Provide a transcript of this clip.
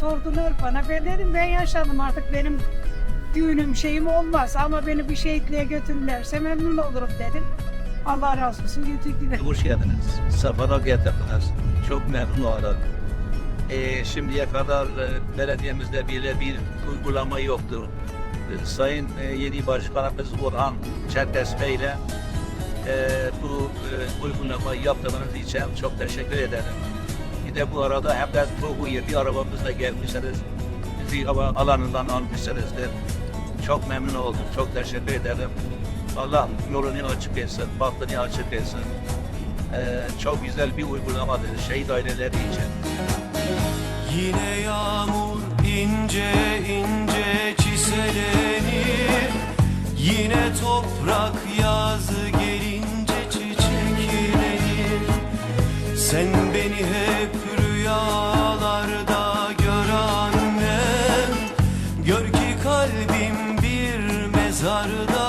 sordular bana. Ben dedim ben yaşadım artık benim düğünüm şeyim olmaz ama beni bir şehitliğe götürürlerse memnun olurum dedim. Allah razı olsun götürdüler. Hoş geldiniz. Sefara getirdiniz. Çok memnun oldum. Ee, şimdiye kadar e, belediyemizde bile bir uygulama yoktur. E, Sayın e, yeni başkanımız Orhan Çerkes Bey ile e, bu e, uygulamayı yaptığınız için çok teşekkür ederim. Bir de bu arada hem de iyi bir arabamızla gelmişsiniz. Bizi hava alanından almışsınızdır. Çok memnun oldum. Çok teşekkür ederim. Allah yolunu açık etsin, bahtını açık etsin. Ee, çok güzel bir uygulamadır şehit aileleri için. Yine yağmur ince ince çiselenir Yine toprak yazı Sen beni hep rüyalarda gör annem Gör ki kalbim bir mezarda